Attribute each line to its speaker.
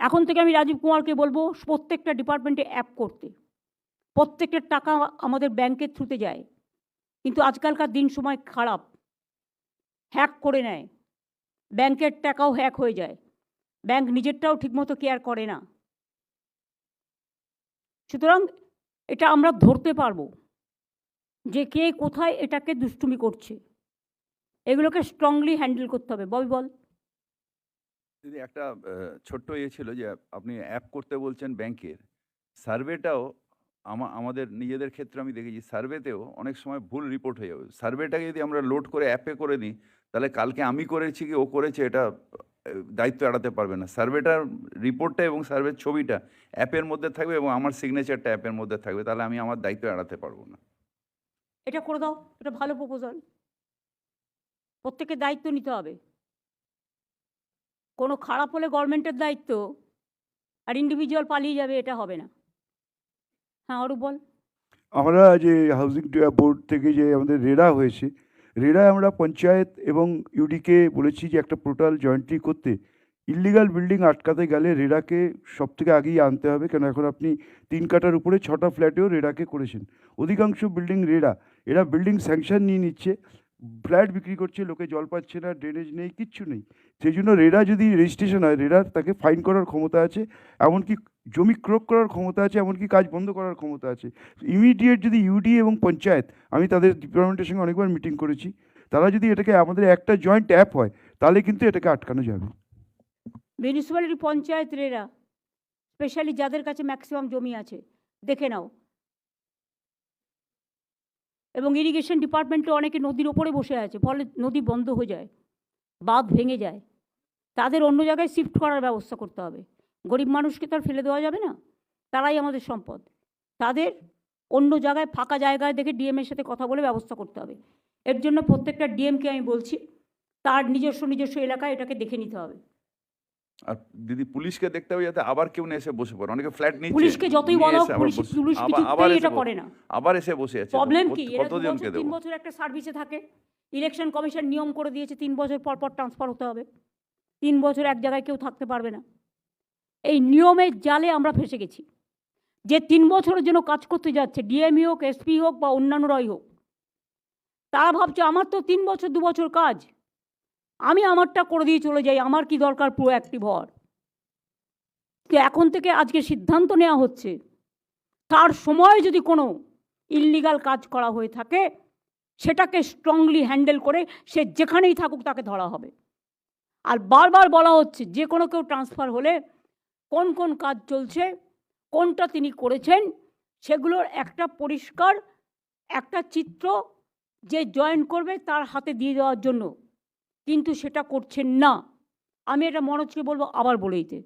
Speaker 1: এখন থেকে আমি রাজীব কুমারকে বলব, প্রত্যেকটা ডিপার্টমেন্টে অ্যাপ করতে। প্রত্যেকটা টাকা আমাদের ব্যাংকের থ্রুতে যায়। কিন্তু আজকালকার দিন সময় খারাপ। হ্যাক করে নেয়। ব্যাংকের টাকাও হ্যাক হয়ে যায়। ব্যাংক নিজেরটাও ঠিকমতো কেয়ার করে না। সুতরাং এটা আমরা ধরতে পারব যে কে কোথায় এটাকে দুষ্টুমি করছে। এগুলোকে স্ট্রংলি হ্যান্ডেল করতে হবে। ববি বল।
Speaker 2: দিদি একটা ছোট্ট ইয়ে ছিল যে, আপনি অ্যাপ করতে বলছেন ব্যাংকের, সার্ভেটাও আমা, আমাদের নিজেদের ক্ষেত্রে আমি দেখেছি, সার্ভেতেও অনেক সময় ভুল রিপোর্ট হয়ে যাবে। সার্ভেটাকে যদি আমরা লোড করে অ্যাপে করে দিই, তাহলে কালকে আমি করেছি কি ও করেছে এটা দায়িত্ব এড়াতে পারবে না। সার্ভেটার রিপোর্টটা এবং সার্ভের ছবিটা অ্যাপের মধ্যে থাকবে এবং আমার সিগনেচারটা অ্যাপের মধ্যে থাকবে, তাহলে আমি আমার দায়িত্ব এড়াতে পারব না।
Speaker 1: এটা করে দাও, এটা ভালো প্রপোজাল প্রত্যেকের দায়িত্ব নিতে হবে। কোনো খারাপ হলে গভর্নমেন্টের দায়িত্ব, আর ইন্ডিভিজুয়াল পালিয়ে যাবে এটা হবে না। হ্যাঁ অরূপ বল।
Speaker 3: আমরা যে হাউজিং বোর্ড থেকে যে আমাদের রেরা হয়েছে রেরায় আমরা পঞ্চায়েত এবং ইউডিকে বলেছি যে একটা পোর্টাল জয়েন্টলি করতে। ইলিগাল বিল্ডিং আটকাতে গেলে রেরাকে সব থেকে আগেই আনতে হবে, কেন এখন আপনি তিন কাটার উপরে ছটা ফ্ল্যাটেও রেরাকে করেছেন। অধিকাংশ বিল্ডিং রেরা এরা বিল্ডিং স্যাংশন নিয়ে নিচ্ছে। ফ্ল্যাট বিক্রি করছে, লোকে জল পাচ্ছে না ড্রেনেজ নেই, কিচ্ছু নেই। সেই জন্য রেরা যদি রেজিস্ট্রেশন হয় রেরার তাকে ফাইন করার ক্ষমতা আছে, এমনকি জমি ক্রোক করার ক্ষমতা আছে, এমনকি কাজ বন্ধ করার ক্ষমতা আছে। ইমিডিয়েট যদি ইউডি এবং পঞ্চায়েত, আমি তাদের ডিপার্টমেন্টের সঙ্গে অনেকবার মিটিং করেছি, তারা যদি এটাকে, আমাদের একটা জয়েন্ট অ্যাপ হয়, তাহলে কিন্তু এটাকে আটকানো যাবে।
Speaker 1: মিউনিসিপ্যালিটি পঞ্চায়েত রেরা স্পেশালি যাদের কাছে ম্যাক্সিমাম জমি আছে, দেখে নাও। এবং ইরিগেশন ডিপার্টমেন্টে অনেকে নদীর ওপরে বসে আছে, ফলে নদী বন্ধ হয়ে যায়, বাঁধ ভেঙে যায়। তাদের অন্য জায়গায় শিফট করার ব্যবস্থা করতে হবে। গরিব মানুষকে তো আর ফেলে দেওয়া যাবে না। তারাই আমাদের সম্পদ। তাদের অন্য জায়গায় ফাঁকা জায়গায় দেখে ডিএমের সাথে কথা বলে ব্যবস্থা করতে হবে। এর জন্য প্রত্যেকটা ডিএমকে আমি বলছি, তার নিজস্ব নিজস্ব এলাকায় এটাকে দেখে নিতে হবে।
Speaker 2: আর দিদি পুলিশকে দেখতে হবে যাতে আবার কেউ না এসে বসে পড়ে। অনেকে ফ্ল্যাট নিচ্ছে
Speaker 1: পুলিশকে যতই
Speaker 2: নিয়ে
Speaker 1: বলা পুলিশ পুলিশ কিছুতেই এটা করে না।
Speaker 2: আবার এসে বসে আছে।
Speaker 1: প্রবলেম কি? এরা তিন বছর একটা সার্ভিসে থাকে। ইলেকশন কমিশন নিয়ম করে দিয়েছে তিন বছর পর পর ট্রান্সফার হতে হবে। তিন বছর এক জায়গায় কেউ থাকতে পারবে না। এই নিয়মের জালে আমরা ফেসে গেছি। যে তিন বছরের জন্য কাজ করতে যাচ্ছে ডিএমই হোক এসপি হোক বা অন্যান্যরাই হোক তারা ভাবছে আমার তো তিন বছর দু বছর কাজ। আমি আমারটা করে দিয়ে চলে যাই, আমার কি দরকার? পুরো অ্যাক্টিভ হওয়ার। তো এখন থেকে আজকে সিদ্ধান্ত নেওয়া হচ্ছে, তার সময় যদি কোনো ইললিগাল কাজ করা হয়ে থাকে, সেটাকে স্ট্রংলি হ্যান্ডেল করে সে যেখানেই থাকুক তাকে ধরা হবে। আর বারবার বলা হচ্ছে, যে কোনো কেউ ট্রান্সফার হলে কোন কোন কাজ চলছে, কোনটা তিনি করেছেন, সেগুলোর একটা পরিষ্কার, একটা চিত্র যে জয়েন করবে তার হাতে দিয়ে দেওয়ার জন্য। কিন্তু সেটা করছেন না। আমি এটা মনোজকে বলব আবার বলে দিতে।